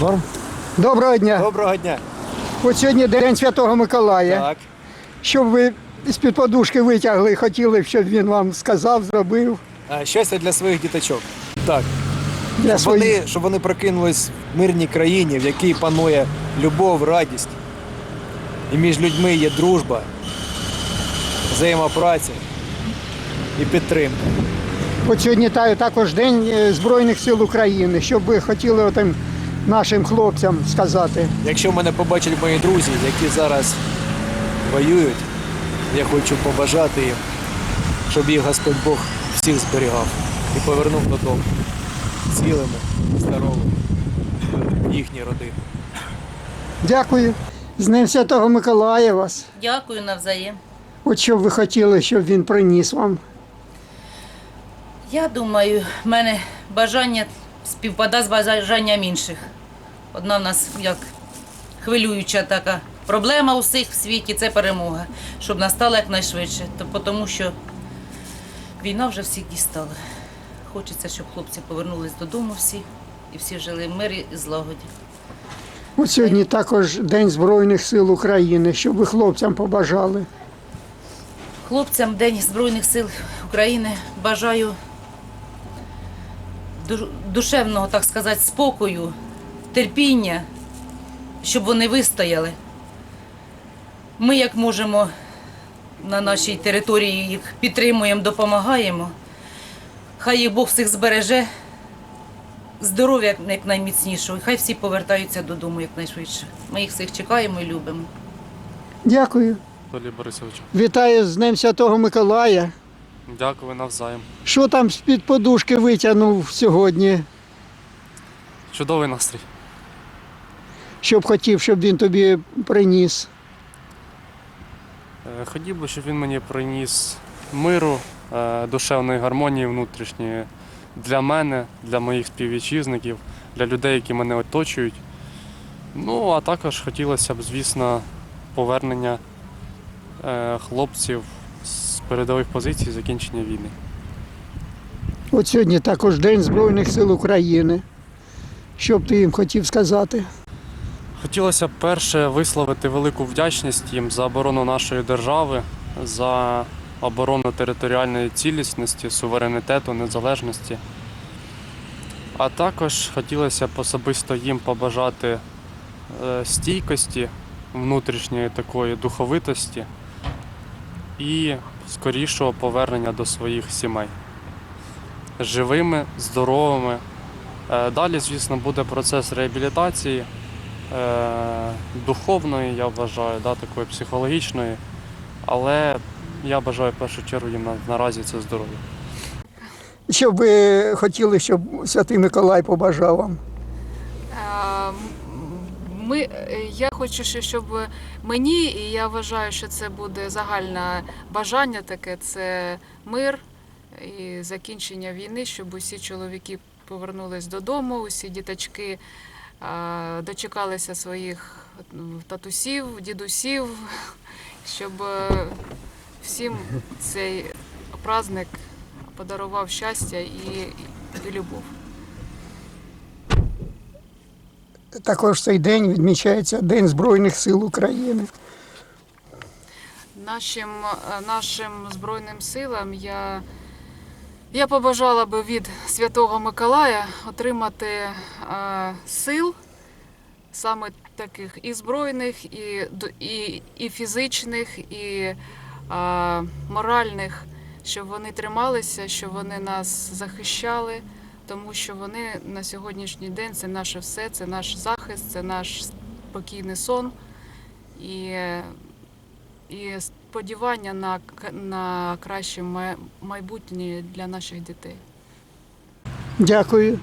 Норм. Доброго дня. Доброго дня. От сьогодні День Святого Миколая. Так. Щоб ви з-під подушки витягли, хотіли, щоб він вам сказав, зробив А, Щастя для своїх діточок. Так. для Щоб своїх. вони, щоб вони прокинулись в мирній країні, в якій панує любов, радість. І між людьми є дружба, взаємопраця і підтримка. От сьогодні також День е, Збройних сил України. Що б ви хотіли отим нашим хлопцям сказати? Якщо мене побачать мої друзі, які зараз воюють, я хочу побажати їм, щоб їх Господь Бог всіх зберігав і повернув додому цілими, здоровими, їхні родини. Дякую. З Днем Святого Миколая вас. Дякую навзаєм. От що б ви хотіли, щоб він приніс вам? Я думаю, в мене бажання співпада з бажанням інших. Одна в нас як хвилююча така проблема у всіх в світі це перемога, щоб настала якнайшвидше. То тому що війна вже всіх дістала. Хочеться, щоб хлопці повернулись додому всі і всі жили в мирі і злагоді. От сьогодні також День Збройних сил України. Що ви хлопцям побажали? Хлопцям День Збройних сил України бажаю душевного, так сказати, спокою, терпіння, щоб вони вистояли. Ми, як можемо, на нашій території їх підтримуємо, допомагаємо. Хай їх Бог всіх збереже, здоров'я якнайміцнішого, і хай всі повертаються додому якнайшвидше. Ми їх всіх чекаємо і любимо. Дякую. Вітаю з Днем Святого Миколая. Дякую навзаєм. Що там з-під подушки витягнув сьогодні? Чудовий настрій. Що б хотів, щоб він тобі приніс? Е, Хотів би, щоб він мені приніс миру, е, душевної гармонії внутрішньої для мене, для моїх співвітчизників, для людей, які мене оточують. Ну, а також хотілося б, звісно, повернення е, хлопців передових позицій закінчення війни. От сьогодні також День Збройних сил України. Що б ти їм хотів сказати? Хотілося б перше висловити велику вдячність їм за оборону нашої держави, за оборону територіальної цілісності, суверенітету, незалежності. А також хотілося б особисто їм побажати е, стійкості, внутрішньої такої духовитості і скорішого повернення до своїх сімей. Живими, здоровими. Е, Далі, звісно, буде процес реабілітації е, духовної, я вважаю, да, такої психологічної. Але я бажаю в першу чергу їм наразі це здоров'я. Що ви хотіли, щоб Святий Миколай побажав вам? Ми, е, я хочу, щоб мені, і я вважаю, що це буде загальне бажання таке, це мир і закінчення війни, щоб усі чоловіки повернулись додому, усі діточки а, дочекалися своїх татусів, дідусів, щоб е, всім цей праздник подарував щастя і, і любов. Також цей день відмічається День Збройних сил України. Нашим, е, нашим Збройним силам я, я побажала би від Святого Миколая отримати е, сил, саме таких і збройних, і, і, і фізичних, і е, моральних, щоб вони трималися, щоб вони нас захищали, тому що вони на сьогоднішній день це наше все, це наш захист, це наш спокійний сон. І і сподівання на, на краще майбутнє для наших дітей. Дякую.